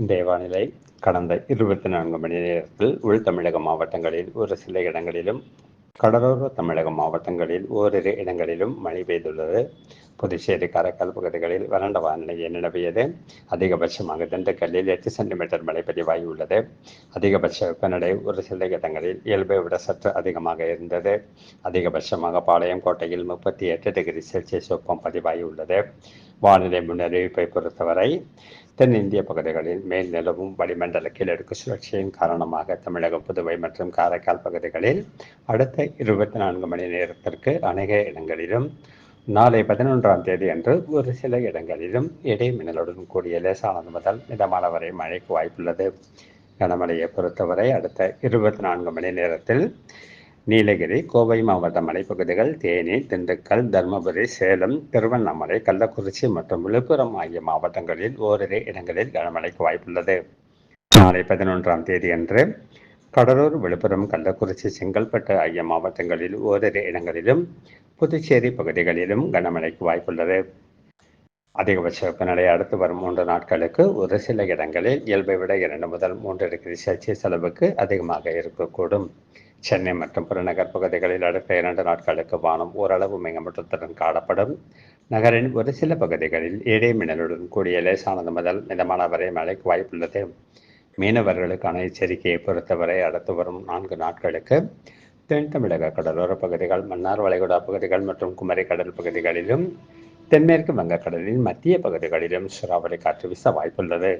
இன்றைய வானிலை கடந்த இருபத்தி நான்கு மணி நேரத்தில் உள் தமிழக மாவட்டங்களில் ஒரு சில இடங்களிலும் கடலோர தமிழக மாவட்டங்களில் ஓரிரு இடங்களிலும் மழை பெய்துள்ளது. புதுச்சேரி காரைக்கால் பகுதிகளில் வறண்ட வானிலை நிலவியது அதிகபட்சமாக திண்டுக்கல்லில் எட்டு சென்டிமீட்டர் மழை பதிவாகியுள்ளது. அதிகபட்ச வெப்பநிலை ஒரு சில இடங்களில் இயல்பை விட சற்று அதிகமாக இருந்தது. அதிகபட்சமாக பாளையம் கோட்டையில் முப்பத்தி எட்டு டிகிரி செல்சியஸ் வெப்பம் பதிவாகியுள்ளது. வானிலை முன்னறிவிப்பை பொறுத்தவரை தென்னிந்திய பகுதிகளில் மேல் நிலவும் வளிமண்டல கீழடுக்கு சுழற்சியின் காரணமாக தமிழகம் புதுவை மற்றும் காரைக்கால் பகுதிகளில் அடுத்த இருபத்தி நான்கு மணி நேரத்திற்கு அநேக இடங்களிலும் நாளை பதினொன்றாம் தேதி அன்று ஒரு சில இடங்களிலும் இடைமின்னலுடன் கூடிய லேசானது முதல் மிதமான வரை மழைக்கு வாய்ப்புள்ளது. கனமழையை பொறுத்தவரை அடுத்த இருபத்தி நான்கு மணி நேரத்தில் நீலகிரி கோவை மாவட்ட மலைப்பகுதிகள் தேனி திண்டுக்கல் தருமபுரி சேலம் திருவண்ணாமலை கள்ளக்குறிச்சி மற்றும் விழுப்புரம் ஆகிய மாவட்டங்களில் ஓரிரு இடங்களில் கனமழைக்கு வாய்ப்புள்ளது. நாளை பதினொன்றாம் தேதி அன்று கடலூர் விழுப்புரம் கள்ளக்குறிச்சி செங்கல்பட்டு ஆகிய மாவட்டங்களில் ஓரிரு இடங்களிலும் புதுச்சேரி பகுதிகளிலும் கனமழைக்கு வாய்ப்புள்ளது. அதிகபட்ச வெப்பநிலை அடுத்து வரும் மூன்று நாட்களுக்கு ஒரு சில இடங்களில் இயல்பை விட இரண்டு முதல் மூன்று டிகிரி செல்சியஸ் அளவுக்கு அதிகமாக இருக்கக்கூடும். சென்னை மற்றும் புறநகர் பகுதிகளில் அடுத்த இரண்டு நாட்களுக்கு வானம் ஓரளவு மேகமூட்டத்துடன் காணப்படும். நகரின் ஒரு சில பகுதிகளில் இடி மின்னலுடன் கூடிய லேசானது முதல் மிதமான வரை மழைக்கு வாய்ப்புள்ளது. மீனவர்களுக்கான எச்சரிக்கையை பொறுத்தவரை அடுத்து வரும் நான்கு நாட்களுக்கு தென் தமிழக கடலோர பகுதிகள் மன்னார் வளைகுடா பகுதிகள் மற்றும் குமரி கடல் பகுதிகளிலும் தென்மேற்கு வங்கக்கடலின் மத்திய பகுதிகளிலும் சூறாவளி காற்று வீச வாய்ப்புள்ளது.